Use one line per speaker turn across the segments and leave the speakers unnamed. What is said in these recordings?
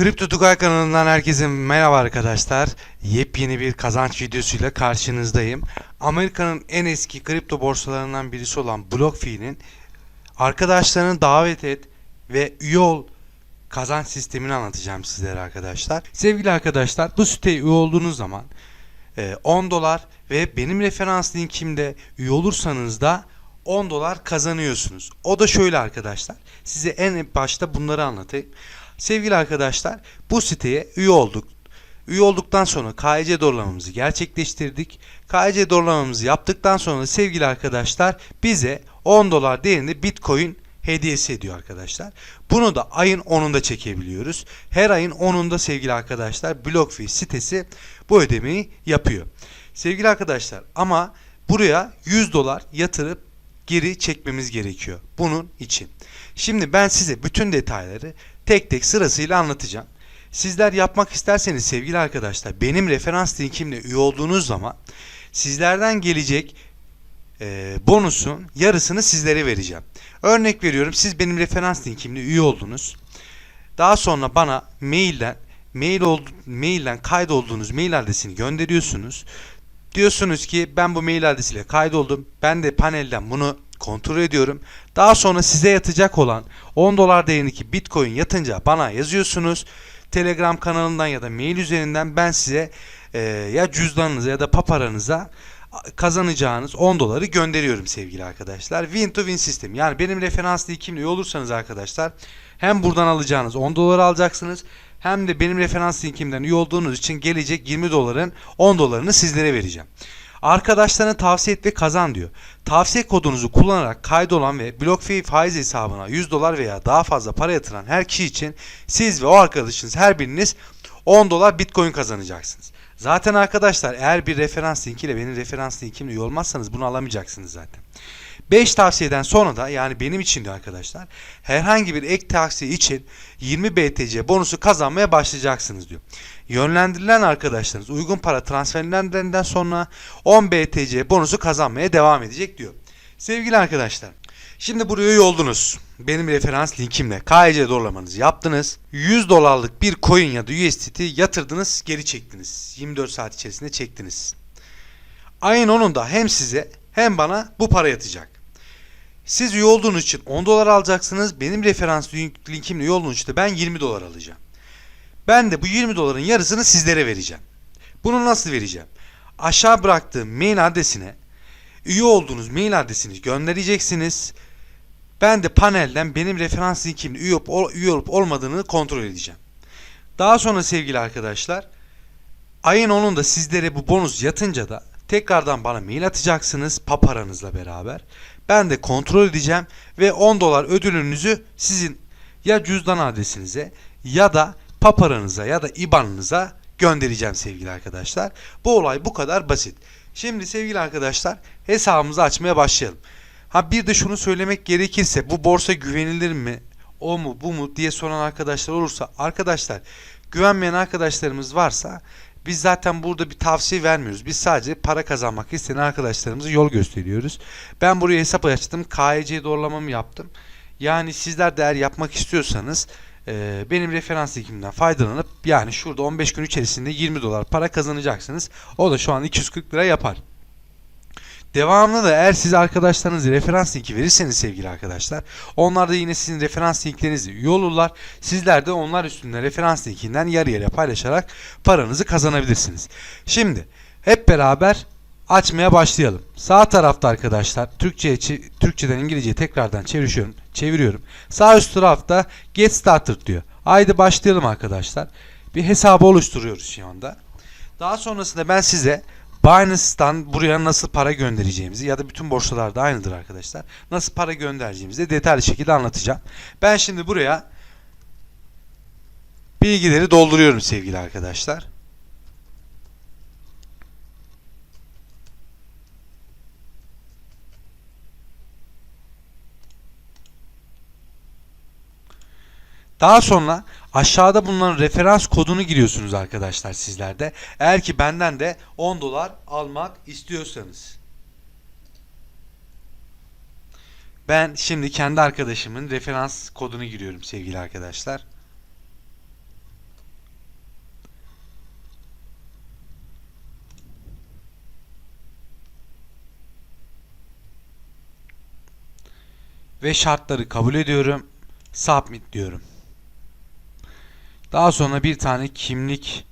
Kripto Tugay kanalından herkese merhaba arkadaşlar. Yepyeni bir kazanç videosuyla karşınızdayım. Amerika'nın en eski kripto borsalarından birisi olan BlockFi'nin arkadaşlarını davet et ve üye ol kazanç sistemini anlatacağım sizlere arkadaşlar. Sevgili arkadaşlar bu siteye üye olduğunuz zaman e, 10 dolar ve benim referans linkimde üye olursanız da 10 dolar kazanıyorsunuz. O da şöyle arkadaşlar. Size en başta bunları anlatayım. Sevgili arkadaşlar bu siteye üye olduk. Üye olduktan sonra KYC doğrulamamızı gerçekleştirdik. KYC doğrulamamızı yaptıktan sonra sevgili arkadaşlar bize 10 dolar değerinde Bitcoin hediyesi ediyor arkadaşlar. Bunu da ayın 10'unda çekebiliyoruz. Her ayın 10'unda sevgili arkadaşlar BlockFi sitesi bu ödemeyi yapıyor. Sevgili arkadaşlar ama buraya 100 dolar yatırıp geri çekmemiz gerekiyor bunun için. Şimdi ben size bütün detayları tek tek sırasıyla anlatacağım. Sizler yapmak isterseniz sevgili arkadaşlar benim referans linkimle üye olduğunuz zaman sizlerden gelecek e, bonusun yarısını sizlere vereceğim. Örnek veriyorum siz benim referans linkimle üye oldunuz. Daha sonra bana mailden mail oldu, mailden kaydolduğunuz mail adresini gönderiyorsunuz. Diyorsunuz ki ben bu mail adresiyle kaydoldum. Ben de panelden bunu kontrol ediyorum. Daha sonra size yatacak olan 10 dolar değerindeki Bitcoin yatınca bana yazıyorsunuz. Telegram kanalından ya da mail üzerinden ben size e, ya cüzdanınıza ya da paparanıza kazanacağınız 10 doları gönderiyorum sevgili arkadaşlar. Win to win sistem. Yani benim referans linkimle üye olursanız arkadaşlar hem buradan alacağınız 10 doları alacaksınız hem de benim referans linkimden üye olduğunuz için gelecek 20 doların 10 dolarını sizlere vereceğim. Arkadaşlarına tavsiye et ve kazan diyor. Tavsiye kodunuzu kullanarak kaydolan ve BlockFi faiz hesabına 100 dolar veya daha fazla para yatıran her kişi için siz ve o arkadaşınız her biriniz 10 dolar Bitcoin kazanacaksınız. Zaten arkadaşlar eğer bir referans linkiyle benim referans linkimle üye olmazsanız bunu alamayacaksınız zaten. 5 tavsiyeden sonra da yani benim için de arkadaşlar herhangi bir ek tavsiye için 20 BTC bonusu kazanmaya başlayacaksınız diyor. Yönlendirilen arkadaşlarınız uygun para transferlerinden sonra 10 BTC bonusu kazanmaya devam edecek diyor. Sevgili arkadaşlar Şimdi buraya üye oldunuz. Benim referans linkimle KYC doğrulamanızı yaptınız. 100 dolarlık bir coin ya da USDT yatırdınız, geri çektiniz. 24 saat içerisinde çektiniz. Ayın 10'unda hem size hem bana bu para yatacak. Siz üye olduğunuz için 10 dolar alacaksınız. Benim referans linkimle üye olduğunuz için de ben 20 dolar alacağım. Ben de bu 20 doların yarısını sizlere vereceğim. Bunu nasıl vereceğim? Aşağı bıraktığım mail adresine üye olduğunuz mail adresini göndereceksiniz. Ben de panelden benim referans linkimle üye olup, üye olup olmadığını kontrol edeceğim. Daha sonra sevgili arkadaşlar ayın 10'unda sizlere bu bonus yatınca da tekrardan bana mail atacaksınız paparanızla beraber. Ben de kontrol edeceğim ve 10 dolar ödülünüzü sizin ya cüzdan adresinize ya da paparanıza ya da IBAN'ınıza göndereceğim sevgili arkadaşlar. Bu olay bu kadar basit. Şimdi sevgili arkadaşlar hesabımızı açmaya başlayalım. Ha bir de şunu söylemek gerekirse bu borsa güvenilir mi? O mu bu mu diye soran arkadaşlar olursa arkadaşlar güvenmeyen arkadaşlarımız varsa biz zaten burada bir tavsiye vermiyoruz. Biz sadece para kazanmak isteyen arkadaşlarımıza yol gösteriyoruz. Ben buraya hesap açtım. KYC doğrulamamı yaptım. Yani sizler de eğer yapmak istiyorsanız e, benim referans linkimden faydalanıp yani şurada 15 gün içerisinde 20 dolar para kazanacaksınız. O da şu an 240 lira yapar. Devamlı da eğer siz arkadaşlarınız referans linki verirseniz sevgili arkadaşlar onlar da yine sizin referans linklerinizi üye. Sizler de onlar üstünde referans linkinden yarı yarıya paylaşarak paranızı kazanabilirsiniz. Şimdi hep beraber açmaya başlayalım. Sağ tarafta arkadaşlar Türkçe Türkçeden İngilizceye tekrardan çeviriyorum. Çeviriyorum. Sağ üst tarafta Get Started diyor. Haydi başlayalım arkadaşlar. Bir hesabı oluşturuyoruz şu anda. Daha sonrasında ben size Binance'dan buraya nasıl para göndereceğimizi ya da bütün borsalarda aynıdır arkadaşlar. Nasıl para göndereceğimizi detaylı şekilde anlatacağım. Ben şimdi buraya bilgileri dolduruyorum sevgili arkadaşlar. Daha sonra Aşağıda bulunan referans kodunu giriyorsunuz arkadaşlar sizlerde. Eğer ki benden de 10 dolar almak istiyorsanız. Ben şimdi kendi arkadaşımın referans kodunu giriyorum sevgili arkadaşlar. Ve şartları kabul ediyorum. Submit diyorum. Daha sonra bir tane kimlik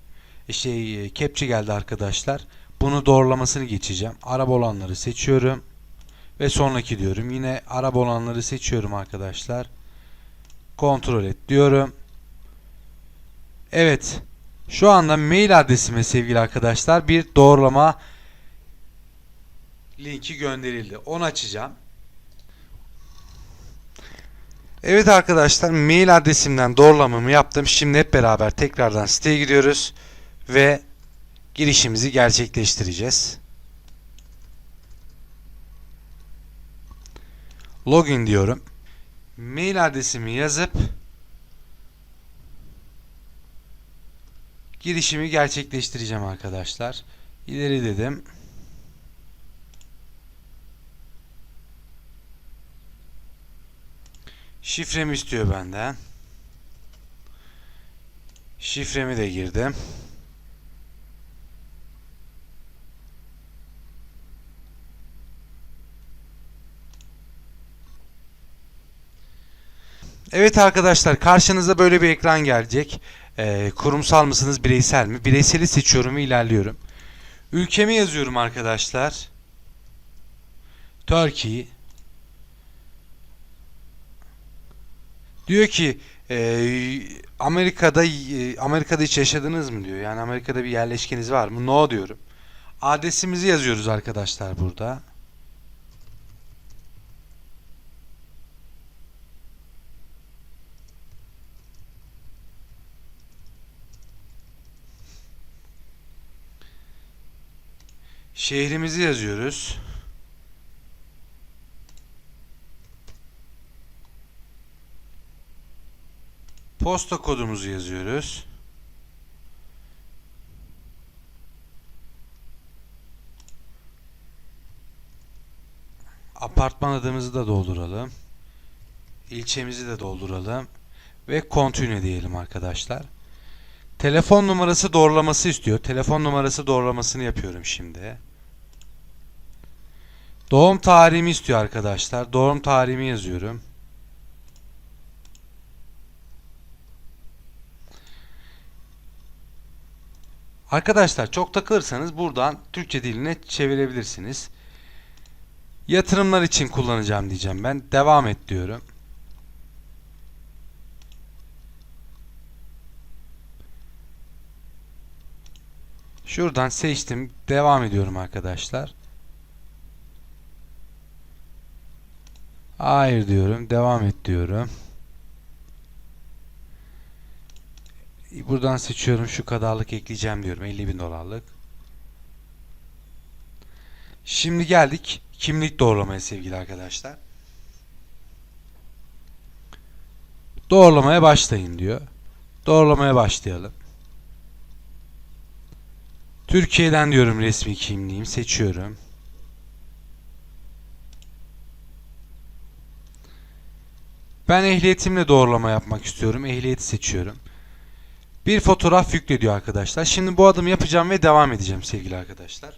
şey kepçe geldi arkadaşlar. Bunu doğrulamasını geçeceğim. Araba olanları seçiyorum. Ve sonraki diyorum. Yine araba olanları seçiyorum arkadaşlar. Kontrol et diyorum. Evet. Şu anda mail adresime sevgili arkadaşlar bir doğrulama linki gönderildi. Onu açacağım. Evet arkadaşlar mail adresimden doğrulamamı yaptım. Şimdi hep beraber tekrardan siteye gidiyoruz ve girişimizi gerçekleştireceğiz. Login diyorum. Mail adresimi yazıp girişimi gerçekleştireceğim arkadaşlar. İleri dedim. Şifremi istiyor benden. Şifremi de girdim. Evet arkadaşlar karşınıza böyle bir ekran gelecek. Ee, kurumsal mısınız bireysel mi? Bireyseli seçiyorum ilerliyorum. Ülkemi yazıyorum arkadaşlar. Turkey. Diyor ki e, Amerika'da e, Amerika'da hiç yaşadınız mı diyor. Yani Amerika'da bir yerleşkeniz var mı? No diyorum. Adresimizi yazıyoruz arkadaşlar burada. Şehrimizi yazıyoruz. Posta kodumuzu yazıyoruz. Apartman adımızı da dolduralım. İlçemizi de dolduralım. Ve continue diyelim arkadaşlar. Telefon numarası doğrulaması istiyor. Telefon numarası doğrulamasını yapıyorum şimdi. Doğum tarihimi istiyor arkadaşlar. Doğum tarihimi yazıyorum. Arkadaşlar çok takılırsanız buradan Türkçe diline çevirebilirsiniz. Yatırımlar için kullanacağım diyeceğim ben. Devam et diyorum. Şuradan seçtim. Devam ediyorum arkadaşlar. Hayır diyorum. Devam et diyorum. Buradan seçiyorum. Şu kadarlık ekleyeceğim diyorum. 50 bin dolarlık. Şimdi geldik kimlik doğrulamaya sevgili arkadaşlar. Doğrulamaya başlayın diyor. Doğrulamaya başlayalım. Türkiye'den diyorum resmi kimliğim. Seçiyorum. Ben ehliyetimle doğrulama yapmak istiyorum. Ehliyeti seçiyorum. Bir fotoğraf yükle arkadaşlar. Şimdi bu adımı yapacağım ve devam edeceğim sevgili arkadaşlar.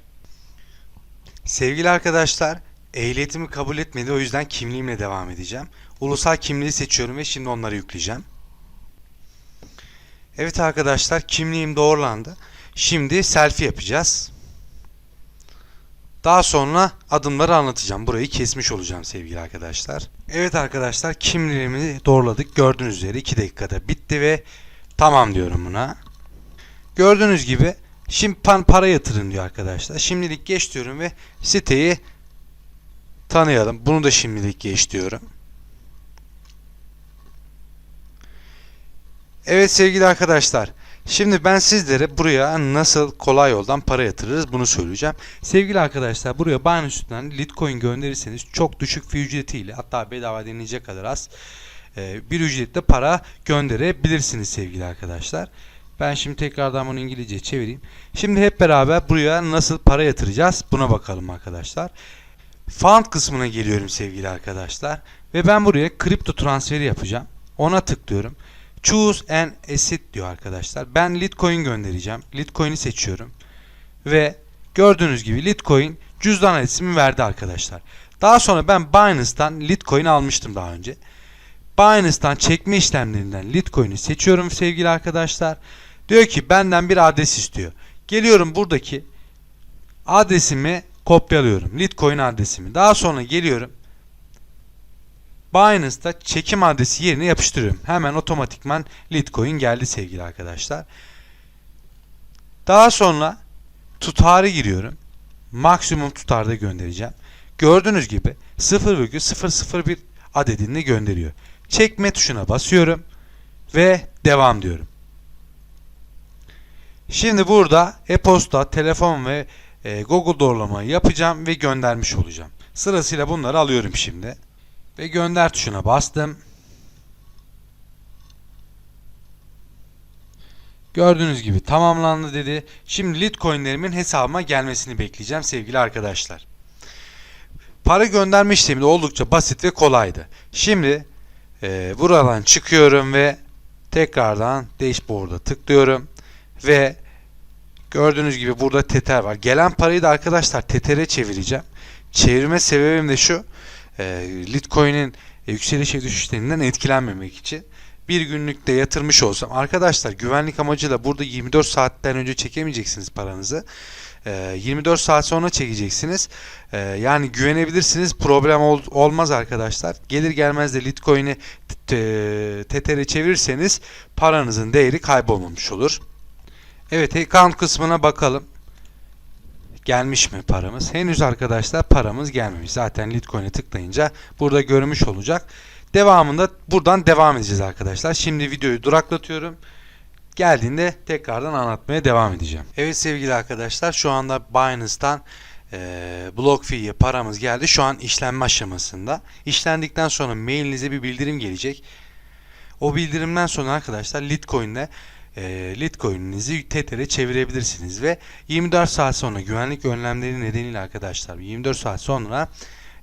Sevgili arkadaşlar, ehliyetimi kabul etmedi. O yüzden kimliğimle devam edeceğim. Ulusal kimliği seçiyorum ve şimdi onları yükleyeceğim. Evet arkadaşlar, kimliğim doğrulandı. Şimdi selfie yapacağız. Daha sonra adımları anlatacağım. Burayı kesmiş olacağım sevgili arkadaşlar. Evet arkadaşlar kimliğimi doğruladık. Gördüğünüz üzere 2 dakikada bitti ve tamam diyorum buna. Gördüğünüz gibi şimdi para yatırın diyor arkadaşlar. Şimdilik geç diyorum ve siteyi tanıyalım. Bunu da şimdilik geç diyorum. Evet sevgili arkadaşlar. Şimdi ben sizlere buraya nasıl kolay yoldan para yatırırız bunu söyleyeceğim. Sevgili arkadaşlar buraya Binance üstünden Litecoin gönderirseniz çok düşük fee ücretiyle hatta bedava denilecek kadar az bir ücretle para gönderebilirsiniz sevgili arkadaşlar. Ben şimdi tekrardan bunu İngilizce çevireyim. Şimdi hep beraber buraya nasıl para yatıracağız buna bakalım arkadaşlar. Fund kısmına geliyorum sevgili arkadaşlar. Ve ben buraya kripto transferi yapacağım. Ona tıklıyorum. Choose an asset diyor arkadaşlar. Ben Litecoin göndereceğim. Litecoin'i seçiyorum. Ve gördüğünüz gibi Litecoin cüzdan adresimi verdi arkadaşlar. Daha sonra ben Binance'dan Litecoin almıştım daha önce. Binance'dan çekme işlemlerinden Litecoin'i seçiyorum sevgili arkadaşlar. Diyor ki benden bir adres istiyor. Geliyorum buradaki adresimi kopyalıyorum. Litecoin adresimi. Daha sonra geliyorum. Binance'da çekim adresi yerine yapıştırıyorum. Hemen otomatikman Litecoin geldi sevgili arkadaşlar. Daha sonra tutarı giriyorum. Maksimum tutarda göndereceğim. Gördüğünüz gibi 0,001 adedini gönderiyor. Çekme tuşuna basıyorum ve devam diyorum. Şimdi burada e-posta, telefon ve e, Google doğrulamayı yapacağım ve göndermiş olacağım. Sırasıyla bunları alıyorum şimdi. Ve gönder tuşuna bastım. Gördüğünüz gibi tamamlandı dedi. Şimdi Litecoin'lerimin hesabıma gelmesini bekleyeceğim sevgili arkadaşlar. Para gönderme işlemi de oldukça basit ve kolaydı. Şimdi e, buradan çıkıyorum ve tekrardan Dashboard'a tıklıyorum ve gördüğünüz gibi burada Tether var. Gelen parayı da arkadaşlar Tether'e çevireceğim. Çevirme sebebim de şu. E, Litecoin'in yükseliş ve düşüşlerinden etkilenmemek için bir günlükte yatırmış olsam arkadaşlar güvenlik amacıyla burada 24 saatten önce çekemeyeceksiniz paranızı. Ee, 24 saat sonra çekeceksiniz. Ee, yani güvenebilirsiniz. Problem ol- olmaz arkadaşlar. Gelir gelmez de Litecoin'i Tether'e çevirirseniz paranızın değeri kaybolmamış olur. Evet account kısmına bakalım. Gelmiş mi paramız? Henüz arkadaşlar paramız gelmemiş. Zaten Litecoin'e tıklayınca burada görmüş olacak. Devamında buradan devam edeceğiz arkadaşlar. Şimdi videoyu duraklatıyorum. Geldiğinde tekrardan anlatmaya devam edeceğim. Evet sevgili arkadaşlar şu anda Binance'tan e, BlockFi'ye paramız geldi. Şu an işlenme aşamasında. İşlendikten sonra mailinize bir bildirim gelecek. O bildirimden sonra arkadaşlar Litecoin'de e, Litecoin'inizi Tether'e çevirebilirsiniz ve 24 saat sonra güvenlik önlemleri nedeniyle arkadaşlar 24 saat sonra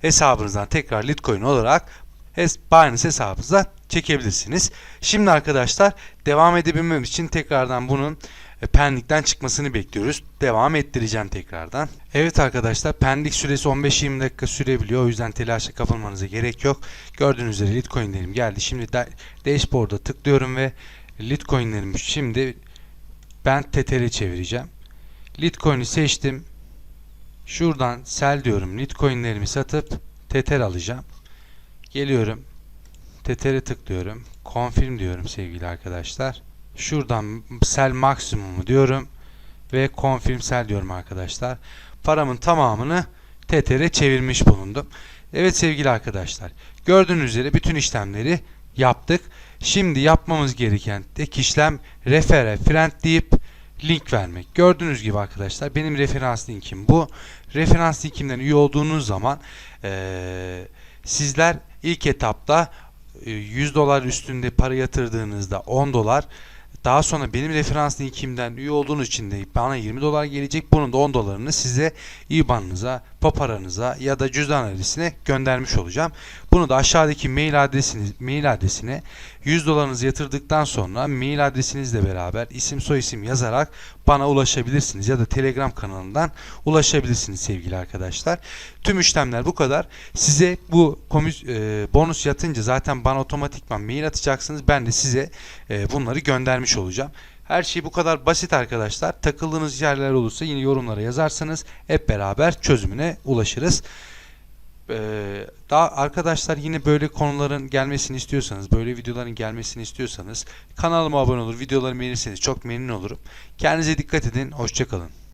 hesabınızdan tekrar Litecoin olarak Binance hesabınıza çekebilirsiniz. Şimdi arkadaşlar devam edebilmem için tekrardan bunun e, pendikten çıkmasını bekliyoruz. Devam ettireceğim tekrardan. Evet arkadaşlar pendik süresi 15-20 dakika sürebiliyor. O yüzden telaşa kapılmanıza gerek yok. Gördüğünüz üzere Litecoin'lerim geldi. Şimdi da- Dashboard'a tıklıyorum ve Litecoin'lerimi şimdi ben Tether'e çevireceğim. Litecoin'i seçtim. Şuradan sell diyorum. Litecoin'lerimi satıp Tether alacağım. Geliyorum. Tether'e tıklıyorum. Confirm diyorum sevgili arkadaşlar. Şuradan sell maksimumu diyorum. Ve confirm sell diyorum arkadaşlar. Paramın tamamını Tether'e çevirmiş bulundum. Evet sevgili arkadaşlar. Gördüğünüz üzere bütün işlemleri yaptık. Şimdi yapmamız gereken tek işlem refer friend deyip link vermek. Gördüğünüz gibi arkadaşlar benim referans linkim bu. Referans linkimden üye olduğunuz zaman eee sizler ilk etapta e, 100 dolar üstünde para yatırdığınızda 10 dolar daha sonra benim referans linkimden üye olduğunuz için de bana 20 dolar gelecek. Bunun da 10 dolarını size IBAN'ınıza, paparanıza ya da cüzdan adresine göndermiş olacağım. Bunu da aşağıdaki mail adresiniz mail adresine 100 dolarınızı yatırdıktan sonra mail adresinizle beraber isim soyisim yazarak bana ulaşabilirsiniz ya da Telegram kanalından ulaşabilirsiniz sevgili arkadaşlar. Tüm işlemler bu kadar. Size bu komis, e, bonus yatınca zaten bana otomatikman mail atacaksınız. Ben de size e, bunları göndermiş olacağım. Her şey bu kadar basit arkadaşlar. Takıldığınız yerler olursa yine yorumlara yazarsanız hep beraber çözümüne ulaşırız. Ee, daha arkadaşlar yine böyle konuların gelmesini istiyorsanız, böyle videoların gelmesini istiyorsanız kanalıma abone olur, videolarımı beğenirseniz çok memnun olurum. Kendinize dikkat edin, hoşçakalın.